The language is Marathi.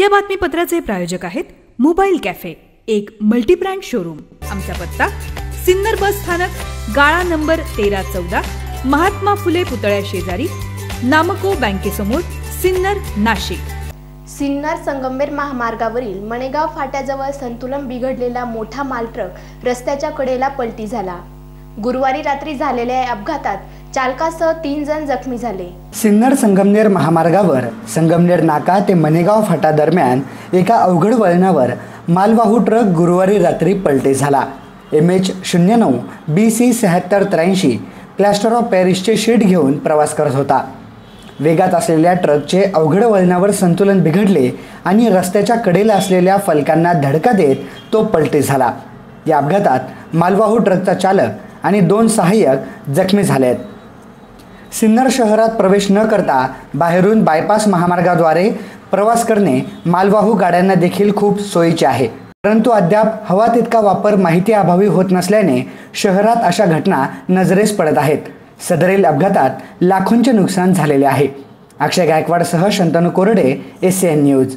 या बातमीपत्राचे प्रायोजक आहेत मोबाईल कॅफे एक मल्टीब्रँड शोरूम. आमचा पत्ता सिन्नर बस स्थानक गाळा नंबर तेरा चौदा महात्मा फुले पुतळ्या शेजारी नामको बँकेसमोर सिन्नर नाशिक. सिन्नर संगमेर महामार्गावरील मणेगाव फाट्याजवळ संतुलन बिघडलेला मोठा मालट्रक रस्त्याच्या कडेला पलटी झाला. गुरुवारी रात्री झालेल्या या अपघातात चालकासह तीन जण जखमी झाले. सिन्नर संगमनेर महामार्गावर संगमनेर नाका ते मनेगाव फाटा दरम्यान एका अवघड वळणावर मालवाहू ट्रक गुरुवारी रात्री पलटी झाला. एम एच शून्य नऊ बी सी शहात्तर त्र्याऐंशी प्लॅस्टर ऑफ पॅरिसचे शीट घेऊन प्रवास करत होता. वेगात असलेल्या ट्रकचे अवघड वळणावर संतुलन बिघडले आणि रस्त्याच्या कडेला असलेल्या फलकांना धडका देत तो पलटी झाला. या अपघातात मालवाहू ट्रकचा चालक आणि दोन सहाय्यक जखमी झाले आहेत सिन्नर शहरात प्रवेश न करता बाहेरून बायपास महामार्गाद्वारे प्रवास करणे मालवाहू गाड्यांना देखील खूप सोयीचे आहे. परंतु अद्याप हवा तितका वापर माहिती अभावी होत नसल्याने शहरात अशा घटना नजरेस पडत आहेत. सदरील अपघातात लाखोंचे नुकसान झालेले आहे. अक्षय गायकवाडसह शंतनू कोरडे एस एन न्यूज